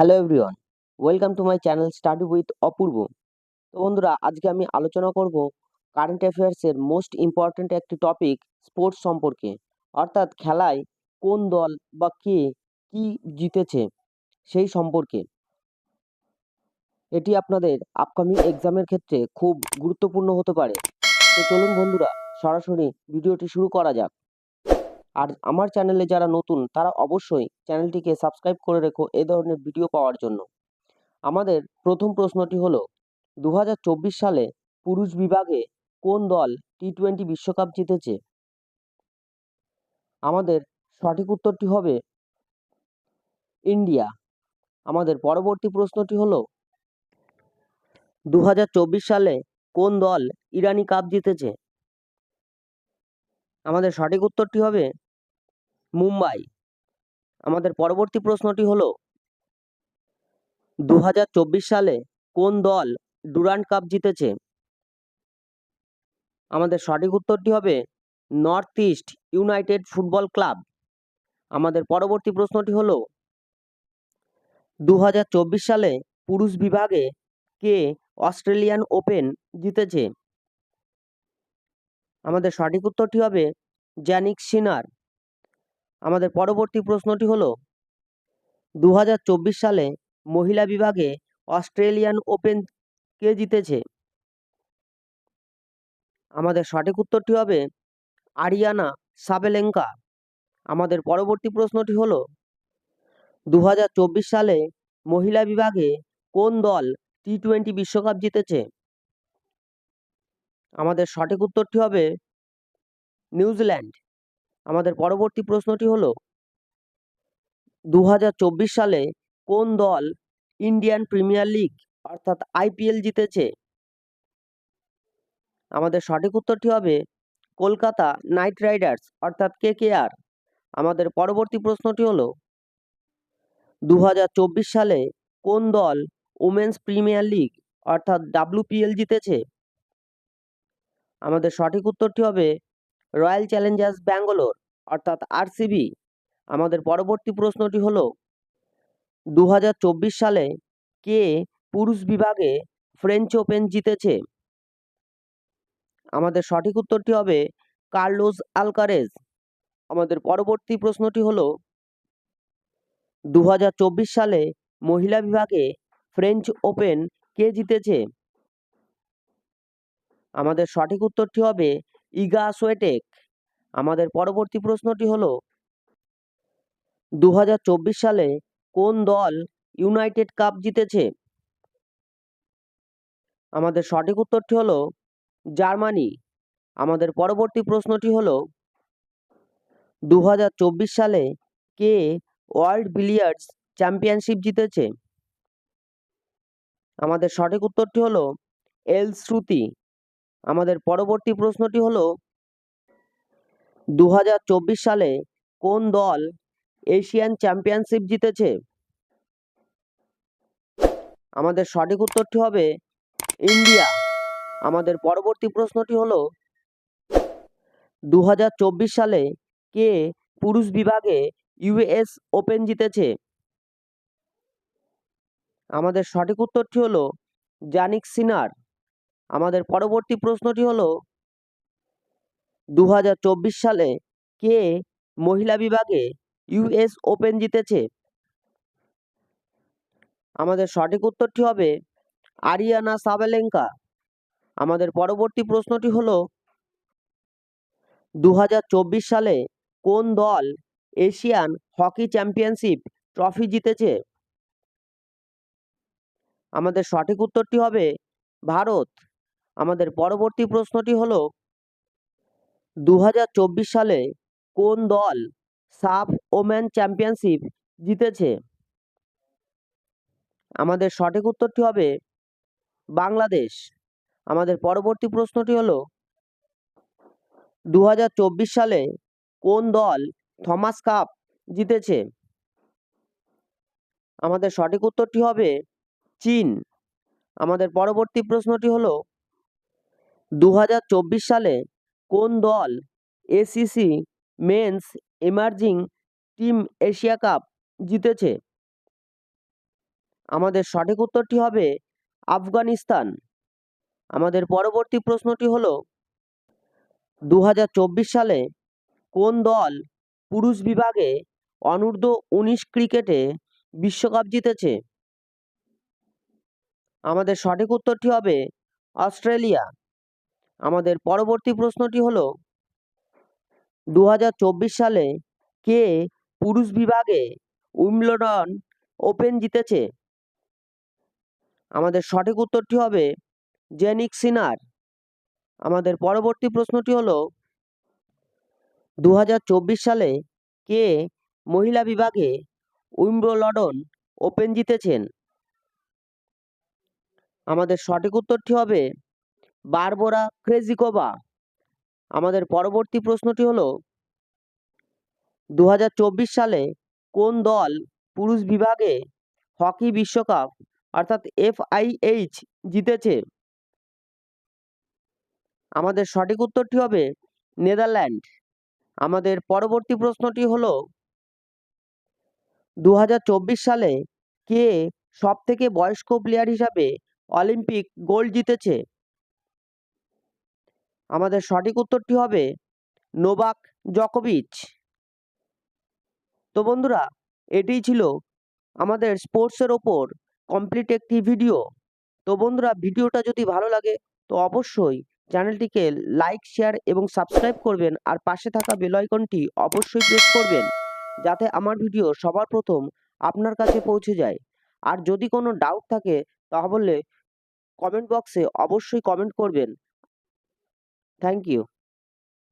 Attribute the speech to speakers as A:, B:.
A: Hello everyone welcome to my channel study with Apurba তো বন্ধুরা, আজকে আমি আলোচনা করব কারেন্ট অ্যাফেয়ার্সের মোস্ট ইম্পর্ট্যান্ট একটি টপিক স্পোর্টস সম্পর্কে। অর্থাৎ খেলায় কোন দল বা কে কি জিতেছে সেই সম্পর্কে। এটি আপনাদের আপকামিং এক্সামের ক্ষেত্রে খুব গুরুত্বপূর্ণ হতে পারে। তো চলুন বন্ধুরা, সরাসরি ভিডিওটি শুরু করা যাক। আর আমার চ্যানেলে যারা নতুন, তারা অবশ্যই চ্যানেলটিকে সাবস্ক্রাইব করে রেখো এ ধরনের ভিডিও পাওয়ার জন্য। আমাদের প্রথম প্রশ্নটি হলো দু সালে পুরুষ বিভাগে কোন দল টি টোয়েন্টি বিশ্বকাপ জিতেছে? আমাদের সঠিক উত্তরটি হবে ইন্ডিয়া। আমাদের পরবর্তী প্রশ্নটি হলো দু সালে কোন দল ইরানি কাপ জিতেছে? আমাদের সঠিক উত্তরটি হবে মুম্বাই। আমাদের পরবর্তী প্রশ্নটি হলো দু হাজার চব্বিশ সালে কোন দল ডুরান্ড কাপ জিতেছে? আমাদের সঠিক উত্তরটি হবে North East United Football Club. আমাদের পরবর্তী প্রশ্নটি হলো দু সালে পুরুষ বিভাগে কে অস্ট্রেলিয়ান ওপেন জিতেছে? আমাদের সঠিক উত্তরটি হবে জ্যানিক সিনার। আমাদের পরবর্তী প্রশ্নটি হলো দু হাজার চব্বিশ সালে মহিলা বিভাগে অস্ট্রেলিয়ান ওপেন কে জিতেছে? আমাদের সঠিক উত্তরটি হবে আরিয়ানা সাবেলেঙ্কা। আমাদের পরবর্তী প্রশ্নটি হলো দু হাজার চব্বিশ সালে মহিলা বিভাগে কোন দল টি টোয়েন্টি বিশ্বকাপ জিতেছে? আমাদের সঠিক উত্তরটি হবে নিউজিল্যান্ড। আমাদের পরবর্তী প্রশ্নটি হলো দু সালে কোন দল ইন্ডিয়ান প্রিমিয়ার লিগ অর্থাৎ আইপিএল জিতেছে? আমাদের সঠিক উত্তরটি হবে কলকাতা নাইট রাইডার্স অর্থাৎ কে কে আর। আমাদের পরবর্তী প্রশ্নটি হলো দু সালে কোন দল ওমেন্স প্রিমিয়ার লিগ অর্থাৎ ডাব্লিউপিএল জিতেছে? আমাদের সঠিক উত্তরটি হবে রয়্যাল চ্যালেঞ্জার্স ব্যাঙ্গালোর অর্থাৎ আরসিবি আমাদের পরবর্তী প্রশ্নটি হলো দু সালে কে পুরুষ বিভাগে ফ্রেঞ্চ ওপেন জিতেছে? আমাদের সঠিক উত্তরটি হবে কার্লোস আলকারেজ। আমাদের পরবর্তী প্রশ্নটি হলো দু সালে মহিলা বিভাগে ফ্রেঞ্চ ওপেন কে জিতেছে? আমাদের সঠিক উত্তরটি হবে ইগা সোয়েটেক। আমাদের পরবর্তী প্রশ্নটি হলো দু সালে কোন দল ইউনাইটেড কাপ জিতেছে? আমাদের সঠিক উত্তরটি হলো জার্মানি। আমাদের পরবর্তী প্রশ্নটি হলো দু হাজার চব্বিশ সালে কে ওয়ার্ল্ড বিলিয়ার্ডস চ্যাম্পিয়নশিপ জিতেছে? আমাদের সঠিক উত্তরটি হলো এল শ্রুতি। আমাদের পরবর্তী প্রশ্নটি হলো দু হাজার চব্বিশ সালে কোন দল এশিয়ান চ্যাম্পিয়নশিপ জিতেছে? আমাদের সঠিক উত্তরটি হবে ইন্ডিয়া। আমাদের পরবর্তী প্রশ্নটি হলো দু হাজার চব্বিশ সালে কে পুরুষ বিভাগে ইউএস ওপেন জিতেছে? আমাদের সঠিক উত্তরটি হলো জানিক সিনার। আমাদের পরবর্তী প্রশ্নটি হলো দু হাজার চব্বিশ সালে কে মহিলা বিভাগে ইউএস ওপেন জিতেছে? আমাদের সঠিক উত্তরটি হবে আরিয়ানা সাবেলেঙ্কা। আমাদের পরবর্তী প্রশ্নটি হলো দু হাজার চব্বিশ সালে কোন দল এশিয়ান হকি চ্যাম্পিয়নশিপ ট্রফি জিতেছে? আমাদের সঠিক উত্তরটি হবে ভারত। আমাদের পরবর্তী প্রশ্নটি হলো দু সালে কোন দল সাফ ওম্যান চ্যাম্পিয়নশিপ জিতেছে? আমাদের সঠিক উত্তরটি হবে বাংলাদেশ। আমাদের পরবর্তী প্রশ্নটি হলো দু সালে কোন দল থমাস কাপ জিতেছে? আমাদের সঠিক উত্তরটি হবে চীন। আমাদের পরবর্তী প্রশ্নটি হলো দু হাজার চব্বিশ সালে কোন দল ACC men's emerging team Asia cup জিতেছে? আমাদের সঠিক উত্তরটি হবে আফগানিস্তান। আমাদের পরবর্তী প্রশ্নটি হলো দু সালে কোন দল পুরুষ বিভাগে অনূর্ধ্ব উনিশ ক্রিকেটে বিশ্বকাপ জিতেছে? আমাদের সঠিক উত্তরটি হবে অস্ট্রেলিয়া। আমাদের পরবর্তী প্রশ্নটি হলো দু হাজার চব্বিশ সালে কে পুরুষ বিভাগে উইম্বলডন ওপেন জিতেছে? আমাদের সঠিক উত্তরটি হবে জেনিক সিনার। আমাদের পরবর্তী প্রশ্নটি হলো দু হাজার চব্বিশ সালে কে মহিলা বিভাগে উইম্বলডন ওপেন জিতেছেন? আমাদের সঠিক উত্তরটি হবে বারবোরা ক্রেজিকোভা আমাদের পরবর্তী প্রশ্নটি হলো দু হাজার চব্বিশ সালে কোন দল পুরুষ বিভাগে হকি বিশ্বকাপ অর্থাৎ এফআইএইচ জিতেছে? আমাদের সঠিক উত্তরটি হবে নেদারল্যান্ড। আমাদের পরবর্তী প্রশ্নটি হলো দু সালে কে সব থেকে বয়স্ক প্লেয়ার হিসাবে অলিম্পিক গোল্ড জিতেছে? আমাদের সঠিক উত্তরটি হবে নোভাক জকোভিচ। তো বন্ধুরা, এটিই ছিল আমাদের স্পোর্টসের ওপর কমপ্লিট একটি ভিডিও। তো বন্ধুরা, ভিডিওটা যদি ভালো লাগে, তো অবশ্যই চ্যানেলটিকে লাইক, শেয়ার এবং সাবস্ক্রাইব করবেন আর পাশে থাকা বেল আইকনটি অবশ্যই প্রেস করবেন যাতে আমার ভিডিও সবার প্রথম আপনার কাছে পৌঁছে যায়। আর যদি কোনো ডাউট থাকে, তাহলে কমেন্ট বক্সে অবশ্যই কমেন্ট করবেন। Thank you.